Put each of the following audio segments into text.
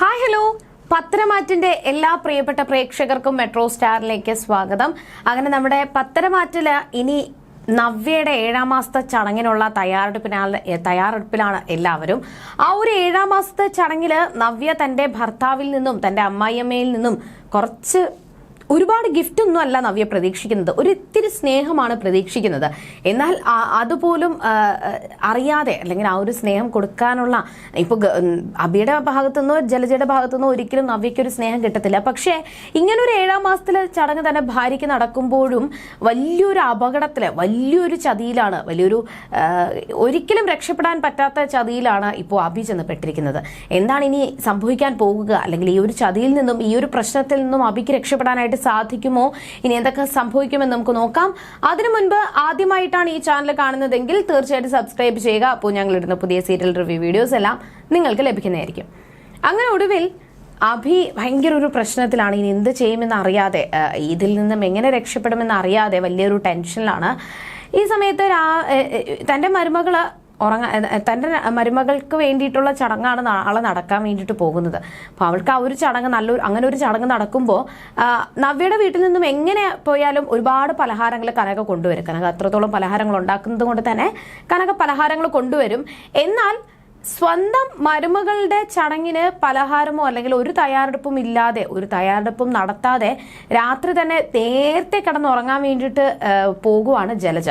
Hi hello പത്തരമാറ്റിന്റെ എല്ലാ പ്രിയപ്പെട്ട പ്രേക്ഷകർക്കും മെട്രോ സ്റ്റാറിലേക്ക് സ്വാഗതം. അങ്ങനെ നമ്മുടെ പത്തരമാറ്റിൽ ഇനി നവ്യയുടെ ഏഴാം മാസത്തെ ചടങ്ങിനുള്ള തയ്യാറെടുപ്പിനാണ് തയ്യാറെടുപ്പിലാണ് എല്ലാവരും. ആ ഒരു ഏഴാം മാസത്തെ ചടങ്ങിൽ നവ്യ തന്റെ ഭർത്താവിൽ നിന്നും തന്റെ അമ്മായിയമ്മയിൽ നിന്നും കുറച്ച് ഒരുപാട് ഗിഫ്റ്റ് ഒന്നും അല്ല നവ്യ പ്രതീക്ഷിക്കുന്നത്. ഒരു ഇത്തിരി സ്നേഹമാണ് പ്രതീക്ഷിക്കുന്നത്. എന്നാൽ അതുപോലും അറിയാതെ അല്ലെങ്കിൽ ആ ഒരു സ്നേഹം കൊടുക്കാനുള്ള ഇപ്പൊ അബിയുടെ ഭാഗത്തുനിന്നോ ജലജയുടെ ഭാഗത്തുനിന്നോ ഒരിക്കലും നവ്യയ്ക്ക് ഒരു സ്നേഹം കിട്ടത്തില്ല. പക്ഷേ ഇങ്ങനെ ഒരു ഏഴാം മാസത്തിലെ ചടങ്ങ് തന്നെ ഭാര്യയ്ക്ക് നടക്കുമ്പോഴും വലിയൊരു അപകടത്തിൽ വലിയൊരു ചതിയിലാണ് വലിയൊരു ഒരിക്കലും രക്ഷപ്പെടാൻ പറ്റാത്ത ചതിയിലാണ് ഇപ്പോൾ അബി ചെന്ന് പെട്ടിരിക്കുന്നത് എന്താണ് ഇനി സംഭവിക്കാൻ പോകുക? അല്ലെങ്കിൽ ഈ ഒരു ചതിയിൽ നിന്നും ഈ ഒരു പ്രശ്നത്തിൽ നിന്നും അബിക്ക് രക്ഷപ്പെടാനായിട്ട് സാധിക്കുമോ? ഇനി എന്തൊക്കെ സംഭവിക്കുമെന്ന് നമുക്ക് നോക്കാം. അതിനു മുൻപ് ആദ്യമായിട്ടാണ് ഈ ചാനൽ കാണുന്നതെങ്കിൽ തീർച്ചയായിട്ടും സബ്സ്ക്രൈബ് ചെയ്യുക. അപ്പോൾ ഞങ്ങൾ ഇടുന്ന പുതിയ സീരിയൽ റിവ്യൂ വീഡിയോസ് എല്ലാം നിങ്ങൾക്ക് ലഭിക്കുന്നതായിരിക്കും. അങ്ങനെ ഒടുവിൽ അഭി ഭയങ്കര ഒരു പ്രശ്നത്തിലാണ്. ഇനി എന്ത് ചെയ്യുമെന്ന് അറിയാതെ ഇതിൽ നിന്നും എങ്ങനെ രക്ഷപ്പെടുമെന്ന് അറിയാതെ വലിയൊരു ടെൻഷനിലാണ് ഈ സമയത്ത് തന്റെ മരുമകൾ ഉറങ്ങാ തന്റെ മരുമകൾക്ക് വേണ്ടിയിട്ടുള്ള ചടങ്ങാണ് നാളെ നടക്കാൻ വേണ്ടിയിട്ട് പോകുന്നത്. അപ്പോൾ അവൾക്ക് ആ ഒരു ചടങ്ങ് നല്ലൊരു അങ്ങനെ ഒരു ചടങ്ങ് നടക്കുമ്പോൾ നവ്യയുടെ വീട്ടിൽ നിന്നും എങ്ങനെ പോയാലും ഒരുപാട് പലഹാരങ്ങൾ കനക കൊണ്ടുവരും. കനക അത്രത്തോളം പലഹാരങ്ങൾ ഉണ്ടാക്കുന്നത് കൊണ്ട് തന്നെ കനക പലഹാരങ്ങൾ കൊണ്ടുവരും. എന്നാൽ സ്വന്തം മരുമകളുടെ ചടങ്ങിന് പലഹാരമോ അല്ലെങ്കിൽ ഒരു തയ്യാറെടുപ്പും ഇല്ലാതെ ഒരു തയ്യാറെടുപ്പും നടത്താതെ രാത്രി തന്നെ നേരത്തെ കിടന്നുറങ്ങാൻ വേണ്ടിയിട്ട് പോകുവാണ് ജലജ.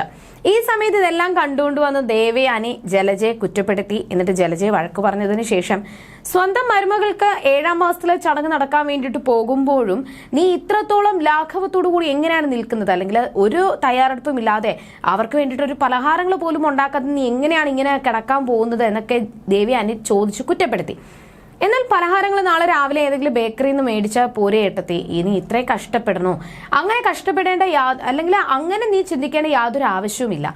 ഈ സമയത്ത് ഇതെല്ലാം കണ്ടുകൊണ്ട് വന്ന് ദേവയാനി ജലജയെ കുറ്റപ്പെടുത്തി. എന്നിട്ട് ജലജയെ വഴക്ക് പറഞ്ഞതിന് ശേഷം സ്വന്തം മരുമകൾക്ക് ഏഴാം മാസത്തിലെ ചടങ്ങ് നടക്കാൻ വേണ്ടിയിട്ട് പോകുമ്പോഴും നീ ഇത്രത്തോളം ലാഘവത്തോടു കൂടി എങ്ങനെയാണ് നിൽക്കുന്നത്? അല്ലെങ്കിൽ ഒരു തയ്യാറെടുപ്പും ഇല്ലാതെ അവർക്ക് വേണ്ടിയിട്ട് ഒരു പലഹാരങ്ങൾ പോലും ഉണ്ടാക്കാതെ നീ എങ്ങനെയാണ് ഇങ്ങനെ കിടക്കാൻ പോകുന്നത് എന്നൊക്കെ ദേവി അനി ചോദിച്ചു കുറ്റപ്പെടുത്തി. എന്നാൽ പലഹാരങ്ങൾ നാളെ രാവിലെ ഏതെങ്കിലും ബേക്കറിയിൽ നിന്ന് മേടിച്ച പോരെ ഏട്ടത്തി. ഇനി ഇത്രയും കഷ്ടപ്പെടണോ? അങ്ങനെ കഷ്ടപ്പെടേണ്ട യാ അല്ലെങ്കിൽ അങ്ങനെ നീ ചിന്തിക്കേണ്ട യാതൊരു ആവശ്യവുമില്ല.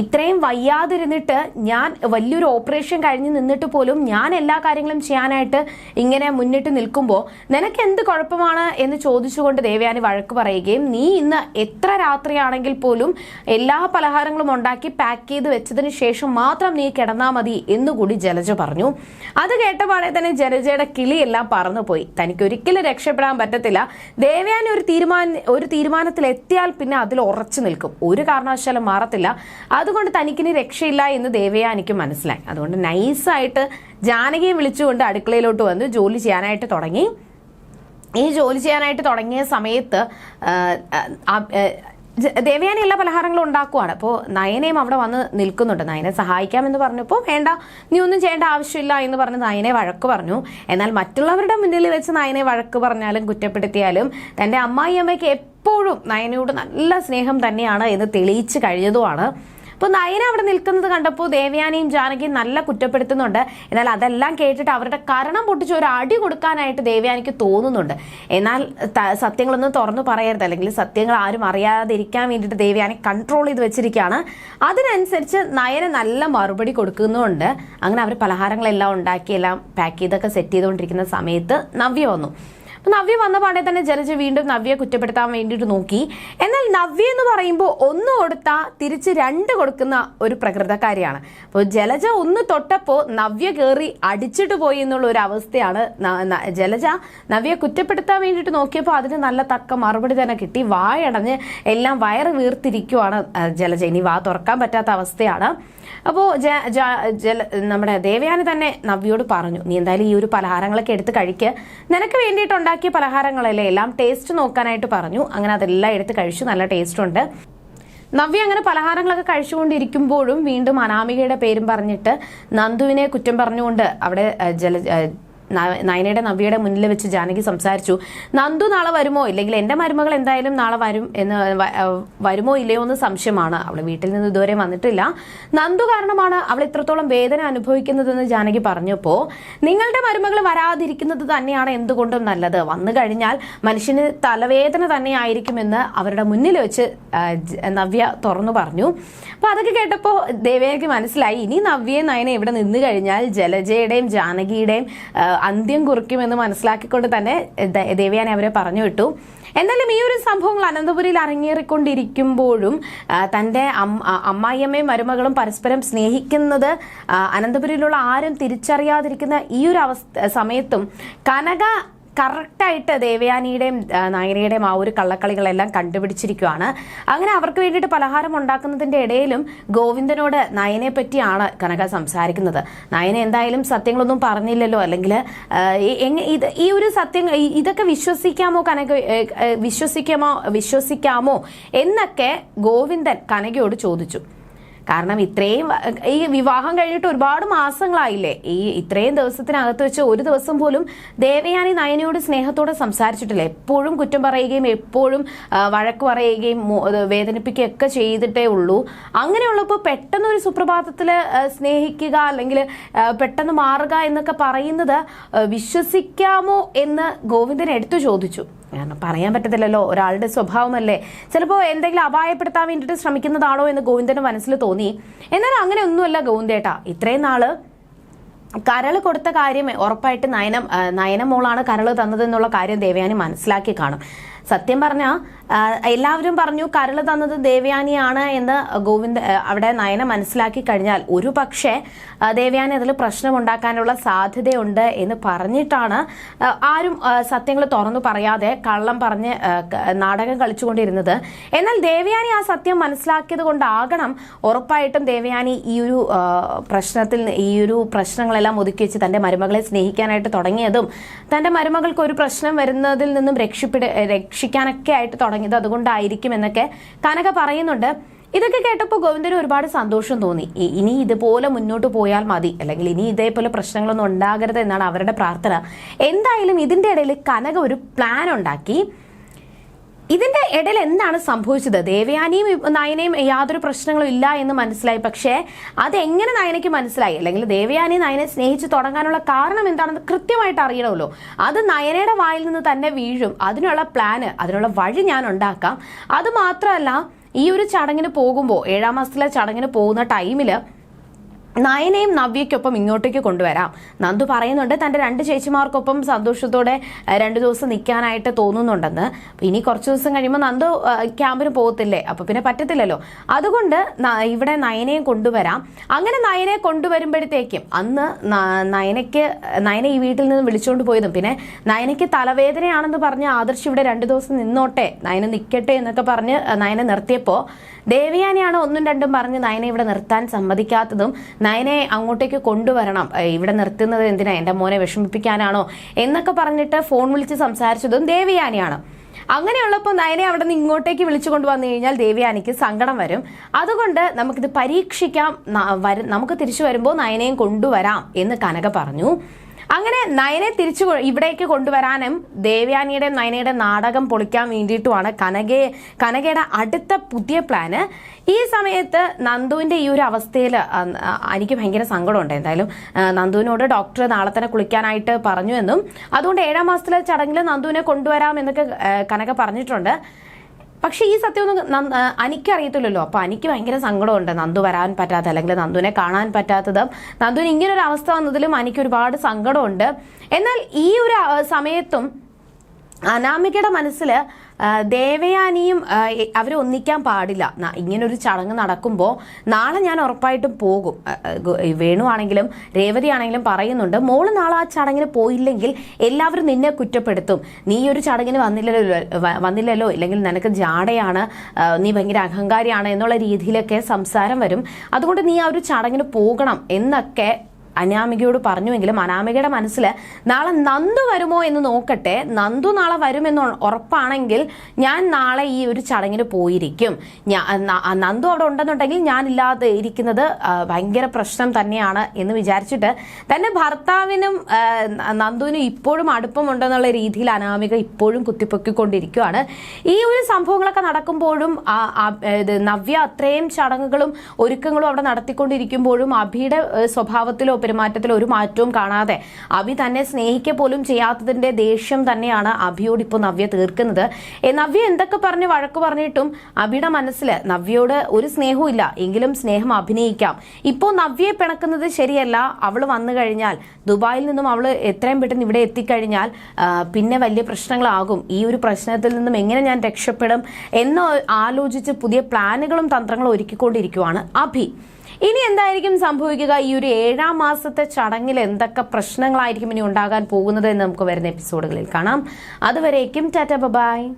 ഇത്രയും വയ്യാതിരുന്നിട്ട് ഞാൻ വലിയൊരു ഓപ്പറേഷൻ കഴിഞ്ഞ് നിന്നിട്ട് പോലും ഞാൻ എല്ലാ കാര്യങ്ങളും ചെയ്യാനായിട്ട് ഇങ്ങനെ മുന്നിട്ട് നിൽക്കുമ്പോൾ നിനക്ക് എന്ത് കുഴപ്പമാണ് എന്ന് ചോദിച്ചുകൊണ്ട് ദേവയാനി വഴക്ക് പറയുകയും നീ ഇന്ന് എത്ര രാത്രിയാണെങ്കിൽ പോലും എല്ലാ പലഹാരങ്ങളും ഉണ്ടാക്കി പാക്ക് ചെയ്ത് വെച്ചതിന് ശേഷം മാത്രം നീ കിടന്നാൽ മതി എന്നുകൂടി ജലജ പറഞ്ഞു. അത് കേട്ടപാടെ തന്നെ ജലജയുടെ കിളിയെല്ലാം പറന്നുപോയി. തനിക്ക് ഒരിക്കലും രക്ഷപ്പെടാൻ പറ്റത്തില്ല. ദേവയാനി ഒരു തീരുമാന ഒരു തീരുമാനത്തിൽ എത്തിയാൽ പിന്നെ അതിൽ ഉറച്ചു നിൽക്കും. ഒരു കാരണവശാലും മാറത്തില്ല. അതുകൊണ്ട് തനിക്കിനി രക്ഷയില്ല എന്ന് ദേവയാനിക്ക് മനസ്സിലായി. അതുകൊണ്ട് നൈസായിട്ട് ജാനകിയെ വിളിച്ചുകൊണ്ട് അടുക്കളയിലോട്ട് വന്ന് ജോലി ചെയ്യാനായിട്ട് തുടങ്ങി. ഈ ജോലി ചെയ്യാനായിട്ട് തുടങ്ങിയ സമയത്ത് ദേവയാനി എല്ലാ പലഹാരങ്ങളും ഉണ്ടാക്കുവാണ്. അപ്പോൾ നയനയും അവിടെ വന്ന് നിൽക്കുന്നുണ്ട്. നയനെ സഹായിക്കാമെന്ന് പറഞ്ഞപ്പോൾ വേണ്ട നീ ഒന്നും ചെയ്യേണ്ട ആവശ്യമില്ല എന്ന് പറഞ്ഞ് നയനെ വഴക്ക് പറഞ്ഞു. എന്നാൽ മറ്റുള്ളവരുടെ മുന്നിൽ വെച്ച് നയനെ വഴക്ക് പറഞ്ഞാലും കുറ്റപ്പെടുത്തിയാലും തന്റെ അമ്മായിയമ്മയ്ക്ക് എപ്പോഴും നയനയോട് നല്ല സ്നേഹം തന്നെയാണ് എന്ന് തെളിയിച്ച് കഴിഞ്ഞതുമാണ്. അപ്പോൾ നയന അവിടെ നിൽക്കുന്നത് കണ്ടപ്പോൾ ദേവയാനിയും ജാനകിയും നല്ല കുറ്റപ്പെടുത്തുന്നുണ്ട്. എന്നാൽ അതെല്ലാം കേട്ടിട്ട് അവരുടെ കരണം പൊട്ടിച്ച് ഒരു അടി കൊടുക്കാനായിട്ട് ദേവയാനിക്ക് തോന്നുന്നുണ്ട്. എന്നാൽ സത്യങ്ങളൊന്നും തുറന്നു പറയരുത്. അല്ലെങ്കിൽ സത്യങ്ങൾ ആരും അറിയാതിരിക്കാൻ വേണ്ടിയിട്ട് ദേവയാനി കൺട്രോൾ ചെയ്ത് വെച്ചിരിക്കുകയാണ്. അതിനനുസരിച്ച് നയന നല്ല മറുപടി കൊടുക്കുന്നുണ്ട്. അങ്ങനെ അവർ പലഹാരങ്ങളെല്ലാം ഉണ്ടാക്കി എല്ലാം പാക്ക് ചെയ്തൊക്കെ സെറ്റ് ചെയ്തുകൊണ്ടിരിക്കുന്ന സമയത്ത് നവ്യ വന്നു. അപ്പൊ നവ്യ വന്ന പാടെ തന്നെ ജലജ വീണ്ടും നവ്യയെ കുറ്റപ്പെടുത്താൻ വേണ്ടിയിട്ട് നോക്കി. എന്നാൽ നവ്യ എന്ന് പറയുമ്പോൾ ഒന്ന് കൊടുത്താൽ തിരിച്ച് രണ്ട് കൊടുക്കുന്ന ഒരു പ്രകൃതക്കാരിയാണ്. അപ്പോൾ ജലജ ഒന്ന് തൊട്ടപ്പോൾ നവ്യ കയറി അടിച്ചിട്ട് പോയി എന്നുള്ള ഒരു അവസ്ഥയാണ് ജലജ നവ്യെ കുറ്റപ്പെടുത്താൻ വേണ്ടിയിട്ട് നോക്കിയപ്പോൾ അതിന് നല്ല തക്ക മറുപടി തന്നെ കിട്ടി. വായടഞ്ഞ് എല്ലാം വയറ് വീർത്തിരിക്കുവാണ് ജലജ. ഇനി വാ തുറക്കാൻ പറ്റാത്ത അവസ്ഥയാണ്. അപ്പോൾ ജല നമ്മുടെ ദേവയാനി തന്നെ നവ്യോട് പറഞ്ഞു നീ എന്തായാലും ഈ ഒരു പലഹാരങ്ങളൊക്കെ എടുത്ത് കഴിക്കുക നിനക്ക് വേണ്ടിയിട്ട് ഉണ്ടാക്കിയ പലഹാരങ്ങളല്ലേ? എല്ലാം ടേസ്റ്റ് നോക്കാനായിട്ട് പറഞ്ഞു. അങ്ങനെ അതെല്ലാം എടുത്ത് കഴിച്ചു. നല്ല ടേസ്റ്റ് ഉണ്ട്. നവ്യ അങ്ങനെ പലഹാരങ്ങളൊക്കെ കഴിച്ചുകൊണ്ടിരിക്കുമ്പോഴും വീണ്ടും അനാമികയുടെ പേരും പറഞ്ഞിട്ട് നന്ദുവിനെ കുറ്റം പറഞ്ഞുകൊണ്ട് അവിടെ ജല നയനയുടെ നവ്യയുടെ മുന്നിൽ വെച്ച് ജാനകി സംസാരിച്ചു. നന്ദു നാളെ വരുമോ? ഇല്ലെങ്കിൽ എന്റെ മരുമകൾ എന്തായാലും നാളെ വരും എന്ന് വരുമോ ഇല്ലയോ എന്ന് സംശയമാണ്. അവൾ വീട്ടിൽ നിന്ന് ഇതുവരെ വന്നിട്ടില്ല. നന്ദു കാരണമാണ് അവൾ ഇത്രത്തോളം വേദന അനുഭവിക്കുന്നതെന്ന് ജാനകി പറഞ്ഞപ്പോൾ നിങ്ങളുടെ മരുമകൾ വരാതിരിക്കുന്നത് തന്നെയാണ് എന്തുകൊണ്ടും നല്ലത്. വന്നു കഴിഞ്ഞാൽ മനുഷ്യന് തലവേദന തന്നെയായിരിക്കുമെന്ന് അവരുടെ മുന്നിൽ വെച്ച് നവ്യ തുറന്നു പറഞ്ഞു. അപ്പോൾ അതൊക്കെ കേട്ടപ്പോൾ ദേവയാനിക്ക് മനസ്സിലായി. ഇനി നവ്യയും നയനെ ഇവിടെ നിന്ന് കഴിഞ്ഞാൽ ജലജയുടെയും ജാനകിയുടെയും അന്ത്യം കുറിക്കുമെന്ന് മനസ്സിലാക്കിക്കൊണ്ട് തന്നെ ദേവയാനി അവരെ പറഞ്ഞു വിട്ടു. എന്നാലും ഈ ഒരു സംഭവങ്ങൾ അനന്തപുരിയിൽ അരങ്ങേറിക്കൊണ്ടിരിക്കുമ്പോഴും തന്റെ അമ്മായിയമ്മയും മരുമകളും പരസ്പരം സ്നേഹിക്കുന്നത് അനന്തപുരിയിലുള്ള ആരും തിരിച്ചറിയാതിരിക്കുന്ന ഈ ഒരു അവസ്ഥ സമയത്തും കനക കറക്റ്റായിട്ട് ദേവയാനിയുടെയും നായനയുടെയും ആ ഒരു കള്ളക്കളികളെല്ലാം കണ്ടുപിടിച്ചിരിക്കുകയാണ് അങ്ങനെ അവർക്ക് വേണ്ടിയിട്ട് പലഹാരം ഉണ്ടാക്കുന്നതിന്റെ ഇടയിലും ഗോവിന്ദനോട് നയനെ പറ്റിയാണ് കനക സംസാരിക്കുന്നത്. നയന എന്തായാലും സത്യങ്ങളൊന്നും പറഞ്ഞില്ലല്ലോ. അല്ലെങ്കിൽ ഇത് ഈ ഒരു സത്യം ഇതൊക്കെ വിശ്വസിക്കാമോ കനക വിശ്വസിക്കാമോ വിശ്വസിക്കാമോ എന്നൊക്കെ ഗോവിന്ദൻ കനകയോട് ചോദിച്ചു. കാരണം ഇത്രയും ഈ വിവാഹം കഴിഞ്ഞിട്ട് ഒരുപാട് മാസങ്ങളായില്ലേ? ഈ ഇത്രയും ദിവസത്തിനകത്ത് വെച്ച് ഒരു ദിവസം പോലും ദേവയാനി നയനയോട് സ്നേഹത്തോടെ സംസാരിച്ചിട്ടില്ല. എപ്പോഴും കുറ്റം പറയുകയും എപ്പോഴും വഴക്ക് പറയുകയും വേദനിപ്പിക്കുകയൊക്കെ ചെയ്തിട്ടേ ഉള്ളൂ. അങ്ങനെയുള്ളപ്പോൾ പെട്ടെന്ന് ഒരു സുപ്രഭാതത്തിൽ സ്നേഹിക്കുക അല്ലെങ്കിൽ പെട്ടെന്ന് മാറുക എന്നൊക്കെ പറയുന്നത് വിശ്വസിക്കാമോ എന്ന് ഗോവിന്ദൻ എടുത്തു ചോദിച്ചു. കാരണം പറയാൻ പറ്റത്തില്ലല്ലോ. ഒരാളുടെ സ്വഭാവമല്ലേ. ചിലപ്പോൾ എന്തെങ്കിലും അപായപ്പെടുത്താൻ വേണ്ടിയിട്ട് ശ്രമിക്കുന്നതാണോ എന്ന് ഗോവിന്ദന് മനസ്സിൽ തോന്നി. എന്നാൽ അങ്ങനെ ഒന്നുമല്ല ഗോവിന്ദേട്ട. ഇത്രയും നാൾ കരൾ കൊടുത്ത കാര്യം ഉറപ്പായിട്ട് നയനം നയനമോളാണ് നയന മോളാണ് കരൾ തന്നതെന്നുള്ള കാര്യം ദേവയാനി മനസ്സിലാക്കി കാണും. സത്യം പറഞ്ഞ എല്ലാവരും പറഞ്ഞു കരൾ തന്നത് ദേവയാനിയാണ് എന്ന് ഗോവിന്ദ് അവിടെ നയന മനസ്സിലാക്കി കഴിഞ്ഞാൽ ഒരു പക്ഷേ ദേവയാനി അതിൽ പ്രശ്നമുണ്ടാക്കാനുള്ള സാധ്യതയുണ്ട് എന്ന് പറഞ്ഞിട്ടാണ് ആരും സത്യങ്ങൾ തുറന്നു പറയാതെ കള്ളം പറഞ്ഞ് നാടകം കളിച്ചുകൊണ്ടിരുന്നത്. എന്നാൽ ദേവയാനി ആ സത്യം മനസ്സിലാക്കിയത് കൊണ്ടാകണം ഉറപ്പായിട്ടും ദേവയാനി ഈ ഒരു പ്രശ്നത്തിൽ ഈ ഒരു പ്രശ്നങ്ങളെല്ലാം ഒതുക്കി വെച്ച് തന്റെ മരുമകളെ സ്നേഹിക്കാനായിട്ട് തുടങ്ങിയതും തന്റെ മരുമകൾക്ക് ഒരു പ്രശ്നം വരുന്നതിൽ നിന്നും രക്ഷപ്പെട രക്ഷിക്കാനൊക്കെ ആയിട്ട് തുടങ്ങിയത് അതുകൊണ്ടായിരിക്കും എന്നൊക്കെ കനക പറയുന്നുണ്ട്. ഇതൊക്കെ കേട്ടപ്പോൾ ഗോവിന്ദന് ഒരുപാട് സന്തോഷം തോന്നി. ഇനി ഇതുപോലെ മുന്നോട്ട് പോയാൽ മതി. അല്ലെങ്കിൽ ഇനി ഇതേപോലെ പ്രശ്നങ്ങളൊന്നും ഉണ്ടാകരുത് എന്നാണ് അവരുടെ പ്രാർത്ഥന. എന്തായാലും ഇതിന്റെ ഇടയിൽ കനക ഒരു പ്ലാൻ ഉണ്ടാക്കി. ഇതിന്റെ ഇടയിൽ എന്താണ് സംഭവിച്ചത്? ദേവയാനിയും നയനയും യാതൊരു പ്രശ്നങ്ങളും ഇല്ല എന്ന് മനസ്സിലായി. പക്ഷേ എങ്ങനെ നയനയ്ക്ക് മനസ്സിലായി? അല്ലെങ്കിൽ ദേവയാനി നയനെ സ്നേഹിച്ച് തുടങ്ങാനുള്ള കാരണം എന്താണെന്ന് കൃത്യമായിട്ട് അറിയണമല്ലോ. അത് നയനയുടെ വായിൽ നിന്ന് തന്നെ വീഴും. അതിനുള്ള പ്ലാന് അതിനുള്ള വഴി ഞാൻ ഉണ്ടാക്കാം. അത് മാത്രമല്ല ഈ ഒരു ചടങ്ങിന് പോകുമ്പോൾ ഏഴാം മാസത്തിലെ ചടങ്ങിന് പോകുന്ന ടൈമിൽ നയനയും നവ്യയ്ക്കൊപ്പം ഇങ്ങോട്ടേക്ക് കൊണ്ടുവരാം. നന്ദു പറയുന്നുണ്ട് തന്റെ രണ്ട് ചേച്ചിമാർക്കൊപ്പം സന്തോഷത്തോടെ രണ്ട് ദിവസം നിൽക്കാനായിട്ട് തോന്നുന്നുണ്ടെന്ന്. ഇനി കുറച്ച് ദിവസം കഴിയുമ്പോൾ നന്ദു ക്യാമ്പിന് പോകത്തില്ലേ? അപ്പൊ പിന്നെ പറ്റത്തില്ലല്ലോ. അതുകൊണ്ട് ഇവിടെ നയനയും കൊണ്ടുവരാം. അങ്ങനെ നയനെ കൊണ്ടുവരുമ്പോഴത്തേക്കും അന്ന് നയനയ്ക്ക് നയന ഈ വീട്ടിൽ നിന്ന് വിളിച്ചുകൊണ്ട് പോയതും പിന്നെ നയനയ്ക്ക് തലവേദനയാണെന്ന് പറഞ്ഞ് ആദർശ് ഇവിടെ രണ്ട് ദിവസം നിന്നോട്ടെ നയന നിൽക്കട്ടെ എന്നൊക്കെ പറഞ്ഞ് നയന നിർത്തിയപ്പോൾ ദേവയാനിയാണ് ഒന്നും രണ്ടും പറഞ്ഞ് നയനെ ഇവിടെ നിർത്താൻ സമ്മതിക്കാത്തതും നയനെ അങ്ങോട്ടേക്ക് കൊണ്ടുവരണം. ഇവിടെ നിർത്തുന്നത് എന്തിനാ? എന്റെ മോനെ വിഷമിപ്പിക്കാനാണോ? എന്നൊക്കെ പറഞ്ഞിട്ട് ഫോൺ വിളിച്ച് സംസാരിച്ചതും ദേവയാനിയാണ്. അങ്ങനെയുള്ളപ്പോൾ നയനെ അവിടെ നിന്ന് ഇങ്ങോട്ടേക്ക് വിളിച്ചു കൊണ്ടുവന്നു കഴിഞ്ഞാൽ ദേവിയാനിക്ക് സങ്കടം വരും. അതുകൊണ്ട് നമുക്കിത് പരീക്ഷിക്കാം. നമുക്ക് തിരിച്ചു വരുമ്പോൾ നയനെയും കൊണ്ടുവരാം എന്ന് കനക പറഞ്ഞു. അങ്ങനെ നയനെ തിരിച്ചു ഇവിടേക്ക് കൊണ്ടുവരാനും ദേവയാനിയുടെ നയനയുടെ നാടകം പൊളിക്കാൻ വേണ്ടിയിട്ടുമാണ് കനകയെ കനകയുടെ അടുത്ത പുതിയ പ്ലാന് ഈ സമയത്ത് നന്ദുവിന്റെ ഈ ഒരു അവസ്ഥയിൽ എനിക്ക് ഭയങ്കര സങ്കടമുണ്ട്. എന്തായാലും നന്ദുവിനോട് ഡോക്ടർ നാളെ തന്നെ കുളിക്കാനായിട്ട് പറഞ്ഞു എന്നും. അതുകൊണ്ട് ഏഴാം മാസത്തിലെ ചടങ്ങിൽ നന്ദുവിനെ കൊണ്ടുവരാം എന്നൊക്കെ കനക പറഞ്ഞിട്ടുണ്ട്. പക്ഷേ ഈ സത്യമൊന്നും അനിക്കറിയത്തില്ലല്ലോ അപ്പോൾ അനിക്ക് ഭയങ്കര സങ്കടമുണ്ട്. നന്ദു വരാൻ പറ്റാത്ത അല്ലെങ്കിൽ നന്ദുവിനെ കാണാൻ പറ്റാത്തതും. നന്ദുവിന് ഇങ്ങനൊരു അവസ്ഥ വന്നതിലും അനിക്ക് ഒരുപാട് സങ്കടമുണ്ട്. എന്നാൽ ഈ ഒരു സമയത്തും അനാമികയുടെ മനസ്സിൽ ദേവയാനിയും അവരെ ഒന്നിക്കാൻ പാടില്ല. ഇങ്ങനൊരു ചടങ്ങ് നടക്കുമ്പോൾ നാളെ ഞാൻ ഉറപ്പായിട്ടും പോകും. വേണു ആണെങ്കിലും രേവതി ആണെങ്കിലും പറയുന്നുണ്ട് മോൾ നാളെ ആ ചടങ്ങിന് പോയില്ലെങ്കിൽ എല്ലാവരും നിന്നെ കുറ്റപ്പെടുത്തും. നീ ഒരു ചടങ്ങിന് വന്നില്ലല്ലോ വന്നില്ലല്ലോ? ഇല്ലെങ്കിൽ നിനക്ക് ജാടയാണ് നീ ഭയങ്കര അഹങ്കാരിയാണ് എന്നുള്ള രീതിയിലൊക്കെ സംസാരം വരും. അതുകൊണ്ട് നീ ആ ഒരു ചടങ്ങിന് പോകണം എന്നൊക്കെ അനാമികയോട് പറഞ്ഞുവെങ്കിലും അനാമികയുടെ മനസ്സിൽ നാളെ നന്ദു വരുമോ എന്ന് നോക്കട്ടെ. നന്ദു നാളെ വരുമെന്ന് ഉറപ്പാണെങ്കിൽ ഞാൻ നാളെ ഈ ഒരു ചടങ്ങിന് പോയിരിക്കും. നന്ദു അവിടെ ഉണ്ടെന്നുണ്ടെങ്കിൽ ഞാൻ ഇല്ലാതെ ഇരിക്കുന്നത് ഭയങ്കര പ്രശ്നം തന്നെയാണ് എന്ന് വിചാരിച്ചിട്ട് തന്റെ ഭർത്താവിനും നന്ദുവിനും ഇപ്പോഴും അടുപ്പമുണ്ടെന്നുള്ള രീതിയിൽ അനാമിക ഇപ്പോഴും കുത്തിപ്പൊക്കിക്കൊണ്ടിരിക്കുകയാണ് ഈ ഒരു സംഭവങ്ങളൊക്കെ നടക്കുമ്പോഴും നവ്യ അത്രയും ചടങ്ങുകളും ഒരുക്കങ്ങളും അവിടെ നടത്തിക്കൊണ്ടിരിക്കുമ്പോഴും അഭിയുടെ സ്വഭാവത്തിലോ പെരുമാറ്റത്തിൽ ഒരു മാറ്റവും കാണാതെ അഭി തന്നെ സ്നേഹിക്കുക പോലും ചെയ്യാത്തതിന്റെ ദേഷ്യം തന്നെയാണ് അഭിയോട് ഇപ്പോൾ നവ്യ തീർക്കുന്നത്. നവ്യ എന്തൊക്കെ പറഞ്ഞ് വഴക്ക് പറഞ്ഞിട്ടും അഭിയുടെ മനസ്സിൽ നവ്യയോട് ഒരു സ്നേഹവും ഇല്ല. എങ്കിലും സ്നേഹം അഭിനയിക്കാം. ഇപ്പോൾ നവ്യയെ പിണക്കുന്നത് ശരിയല്ല. അവൾ വന്നു കഴിഞ്ഞാൽ ദുബായിൽ നിന്നും അവൾ എത്രയും പെട്ടെന്ന് ഇവിടെ എത്തിക്കഴിഞ്ഞാൽ പിന്നെ വലിയ പ്രശ്നങ്ങളാകും. ഈ ഒരു പ്രശ്നത്തിൽ നിന്നും എങ്ങനെ ഞാൻ രക്ഷപ്പെടും എന്ന് ആലോചിച്ച് പുതിയ പ്ലാനുകളും തന്ത്രങ്ങളും ഒരുക്കിക്കൊണ്ടിരിക്കുവാണ് അഭി. ഇനി എന്തായിരിക്കും സംഭവിക്കുക? ഈ ഒരു ഏഴാം മാസത്തെ ചടങ്ങിൽ എന്തൊക്കെ പ്രശ്നങ്ങളായിരിക്കും ഇനി ഉണ്ടാകാൻ പോകുന്നത് എന്ന് നമുക്ക് വരുന്ന എപ്പിസോഡുകളിൽ കാണാം. അതുവരേക്കും ടാറ്റ ബൈ